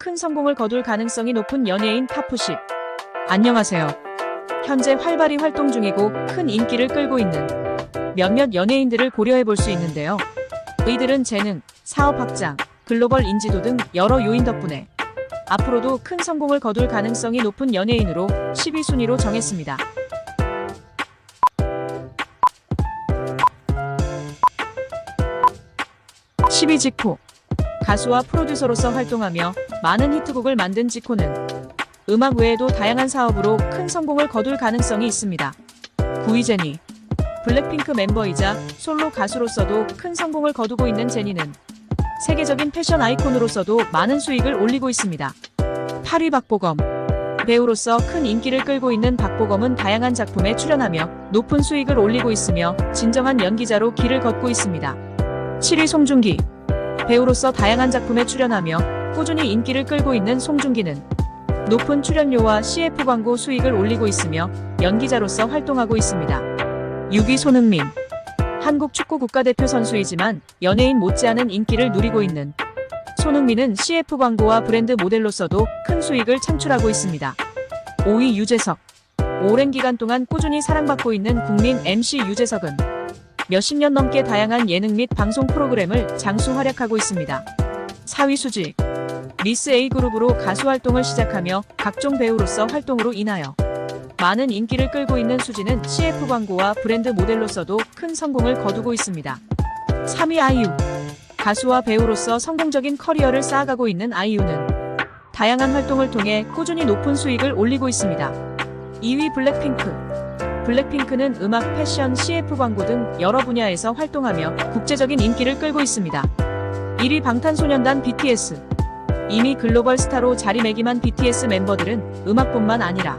큰 성공을 거둘 가능성이 높은 연예인 탑10. 안녕하세요. 현재 활발히 활동 중이고 큰 인기를 끌고 있는 몇몇 연예인들을 고려해 볼 수 있는데요. 이들은 재능, 사업 확장, 글로벌 인지도 등 여러 요인 덕분에 앞으로도 큰 성공을 거둘 가능성이 높은 연예인으로 10위 순위로 정했습니다. 10위 지코 가수와 프로듀서로서 활동하며 많은 히트곡을 만든 지코는 음악 외에도 다양한 사업으로 큰 성공을 거둘 가능성이 있습니다. 구이 제니 블랙핑크 멤버이자 솔로 가수로서도 큰 성공을 거두고 있는 제니는 세계적인 패션 아이콘으로서도 많은 수익을 올리고 있습니다. 8위 박보검 배우로서 큰 인기를 끌고 있는 박보검은 다양한 작품에 출연하며 높은 수익을 올리고 있으며 진정한 연기자로 길을 걷고 있습니다. 7위 송중기 배우로서 다양한 작품에 출연하며 꾸준히 인기를 끌고 있는 송중기는 높은 출연료와 CF 광고 수익을 올리고 있으며 연기자로서 활동하고 있습니다. 6위 손흥민 한국 축구 국가대표 선수이지만 연예인 못지않은 인기를 누리고 있는 손흥민은 CF 광고와 브랜드 모델로서도 큰 수익을 창출하고 있습니다. 5위 유재석 오랜 기간 동안 꾸준히 사랑받고 있는 국민 MC 유재석은 몇십 년 넘게 다양한 예능 및 방송 프로그램을 장수 활약하고 있습니다. 4위 수지 미스 A그룹으로 가수 활동을 시작하며 각종 배우로서 활동으로 인하여 많은 인기를 끌고 있는 수지는 CF 광고와 브랜드 모델로서도 큰 성공을 거두고 있습니다. 3위 아이유 가수와 배우로서 성공적인 커리어를 쌓아가고 있는 아이유는 다양한 활동을 통해 꾸준히 높은 수익을 올리고 있습니다. 2위 블랙핑크 블랙핑크는 음악, 패션, CF 광고 등 여러 분야에서 활동하며 국제적인 인기를 끌고 있습니다. 1위 방탄소년단 BTS 이미 글로벌 스타로 자리매김한 BTS 멤버들은 음악뿐만 아니라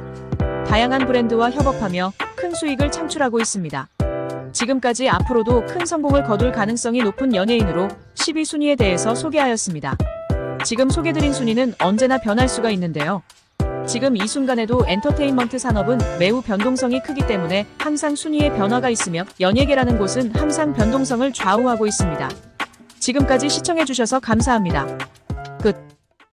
다양한 브랜드와 협업하며 큰 수익을 창출하고 있습니다. 지금까지 앞으로도 큰 성공을 거둘 가능성이 높은 연예인으로 10위 순위에 대해서 소개하였습니다. 지금 소개드린 순위는 언제나 변할 수가 있는데요. 지금 이 순간에도 엔터테인먼트 산업은 매우 변동성이 크기 때문에 항상 순위의 변화가 있으며 연예계라는 곳은 항상 변동성을 좌우하고 있습니다. 지금까지 시청해주셔서 감사합니다.